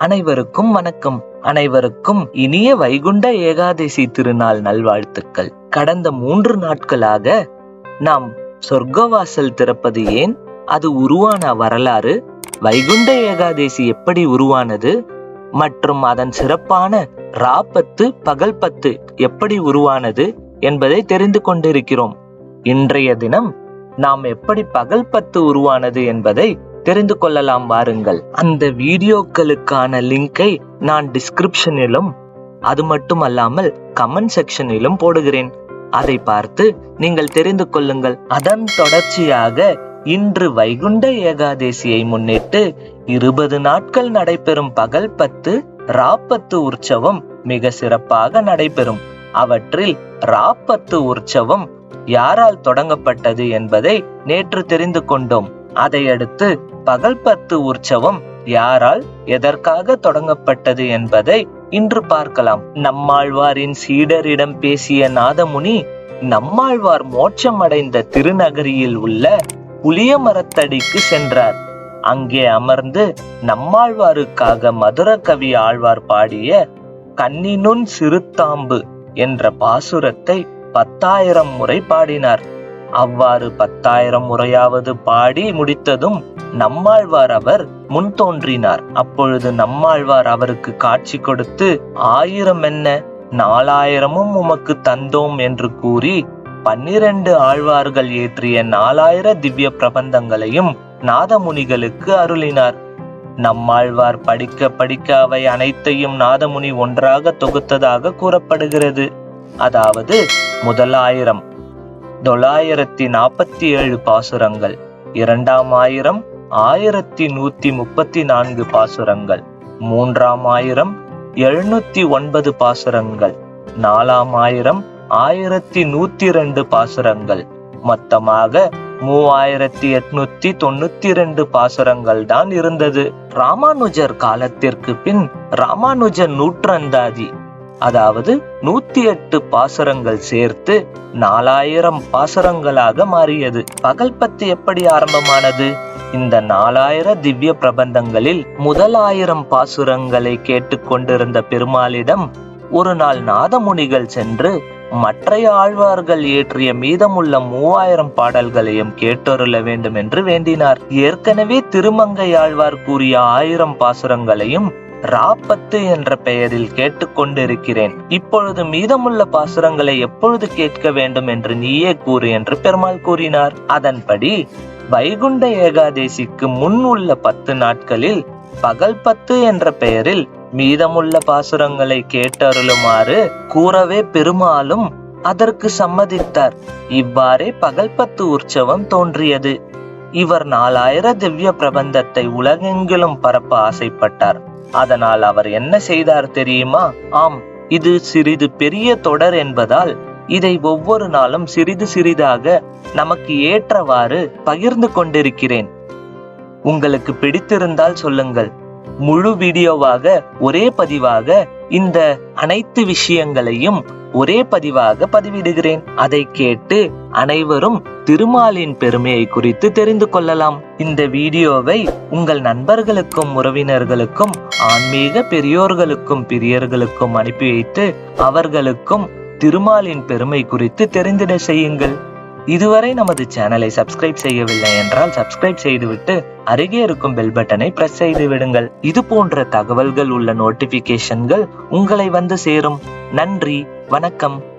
அனைவருக்கும் வணக்கம். அனைவருக்கும் இனிய வைகுண்ட ஏகாதசி திருநாள் நல்வாழ்த்துக்கள். கடந்த மூன்று நாட்களாக நாம் சொர்க்கவாசல் திறப்பது ஏன்? அது உருவான வரலாறு. வைகுண்ட ஏகாதசி எப்படி உருவானது? மற்றும் அதன் சிறப்பான ராபத்து பகல் பத்து எப்படி உருவானது என்பதை தெரிந்து கொண்டிருக்கிறோம். இன்றைய தினம் நாம் எப்படி பகல் பத்து உருவானது என்பதை தெரிந்து கொள்ளலாம் வாருங்கள். அந்த வீடியோக்களுக்கான லிங்கை நான் டிஸ்கிரிப்ஷனிலும் அது மட்டுமல்லாமல் கமெண்ட் செக்ஷனிலும் போடுகிறேன். அதை பார்த்து நீங்கள் தெரிந்து கொள்ளுங்கள். அதன் தொடர்ச்சியாக இன்று வைகுண்ட ஏகாதசியை முன்னிட்டு இருபது நாட்கள் நடைபெறும் பகல் பத்து ராப்பத்து உற்சவம் மிக சிறப்பாக நடைபெறும். அவற்றில் ராப்பத்து உற்சவம் யாரால் தொடங்கப்பட்டது என்பதை நேற்று தெரிந்து கொண்டோம். அதையடுத்து பகல் பத்து உற்சவம் யாரால் எதற்காக தொடங்கப்பட்டது என்பதை இன்று பார்க்கலாம். நம்மாழ்வாரின் சீடரிடம் பேசிய நாதமுனி நம்மாழ்வார் மோட்சம் அடைந்த திருநகரியில் உள்ள புளிய மரத்தடிக்கு சென்றார். அங்கே அமர்ந்து நம்மாழ்வாருக்காக மதுரகவி ஆழ்வார் பாடிய கண்ணினுன் சிறுத்தாம்பு என்ற பாசுரத்தை பத்தாயிரம் முறை பாடினார். அவ்வாறு பத்தாயிரம் முறையாவது பாடி முடித்ததும் நம்மாழ்வார் அவர் முன் தோன்றினார். அப்பொழுது நம்மாழ்வார் அவருக்கு காட்சி கொடுத்து ஆயிரம் என்ன? நாலாயிரமும் உமக்கு தந்தோம் என்று கூறி பன்னிரண்டு ஆழ்வார்கள் ஏற்றிய நாலாயிர திவ்ய பிரபந்தங்களையும் நாதமுனிகளுக்கு அருளினார். நம்மாழ்வார் படிக்க படிக்க அவை அனைத்தையும் நாதமுனி ஒன்றாக தொகுத்ததாக கூறப்படுகிறது. அதாவது முதலாயிரம். தொள்ளாயிரத்தி நாற்பத்தி ஏழு பாசுரங்கள் இரண்டாம் ஆயிரம் ஆயிரத்தி நூத்தி முப்பத்தி நான்கு பாசுரங்கள் மூன்றாம் ஆயிரம் எழுநூத்தி ஒன்பது பாசுரங்கள் நாலாம் ஆயிரம் ஆயிரத்தி நூத்தி ரெண்டு பாசுரங்கள் மொத்தமாக மூவாயிரத்தி எட்நூத்தி தொண்ணூத்தி ரெண்டு பாசுரங்கள் தான் இருந்தது. ராமானுஜர் காலத்திற்கு பின் ராமானுஜர் நூற்றந்தாதி. அதாவது நூத்தி எட்டு பாசுரங்கள் சேர்த்து நாலாயிரம் பாசுரங்களாக மாறியது. பகல் பத்து எப்படி ஆரம்பமானது? இந்த நாலாயிர திவ்ய பிரபந்தங்களில் முதலாயிரம் பாசுரங்களை கேட்டுக்கொண்டிருந்த பெருமாளிடம் ஒரு நாள் நாதமுனிகள் சென்று மற்றைய ஆழ்வார்கள் இயற்றிய மீதமுள்ள மூவாயிரம் பாடல்களையும் கேட்டொருள வேண்டும் என்று வேண்டினார். ஏற்கனவே திருமங்கை ஆழ்வார் கூறிய ஆயிரம் பாசுரங்களையும் ராப்பத்து என்ற பெயரில் கேட்டுக்கொண்டிருக்கிறேன். இப்பொழுது மீதமுள்ள பாசுரங்களை எப்பொழுது கேட்க வேண்டும் என்று நீயே கூறு என்று பெருமாள் கூறினார். அதன்படி வைகுண்ட ஏகாதேசிக்கு முன் உள்ள பத்து நாட்களில் பகல் பத்து என்ற பெயரில் மீதமுள்ள பாசுரங்களை கேட்டருளுமாறு கூறவே பெருமாளும் அதற்கு சம்மதித்தார். இவ்வாறே பகல் பத்து உற்சவம் தோன்றியது. இவர் நாலாயிர திவ்ய பிரபந்தத்தை உலகெங்கிலும் பரப்ப ஆசைப்பட்டார். அதனால் அவர் என்ன செய்தார் தெரியுமா? ஆம் இது சிறிது பெரிய தொடர் என்பதால் இதை ஒவ்வொரு நாளும் சிறிது சிறிதாக நமக்கு ஏற்றவாறு பகிர்ந்து கொண்டிருக்கிறேன். உங்களுக்கு பிடித்திருந்தால் சொல்லுங்கள். முழு வீடியோவாக ஒரே பதிவாக இந்த அனைத்து விஷயங்களையும் ஒரே பதிவாக பதிவிடுகிறேன். அதை கேட்டு அனைவரும் திருமாலின் பெருமையை குறித்து தெரிந்து கொள்ளலாம். இந்த வீடியோவை உங்கள் நண்பர்களுக்கும் உறவினர்களுக்கும் ஆன்மீக பெரியோர்களுக்கும் பிரியர்களுக்கும் அனுப்பி வைத்து அவர்களுக்கும் திருமாலின் பெருமை குறித்து தெரிந்திட செய்யுங்கள். இதுவரை நமது சேனலை சப்ஸ்கிரைப் செய்யவில்லை என்றால் சப்ஸ்கிரைப் செய்துவிட்டு அருகே இருக்கும் பெல் பட்டனை பிரஸ் செய்து விடுங்கள். இது போன்ற தகவல்கள் உள்ள நோட்டிபிகேஷன்கள் உங்களை வந்து சேரும். நன்றி வணக்கம்.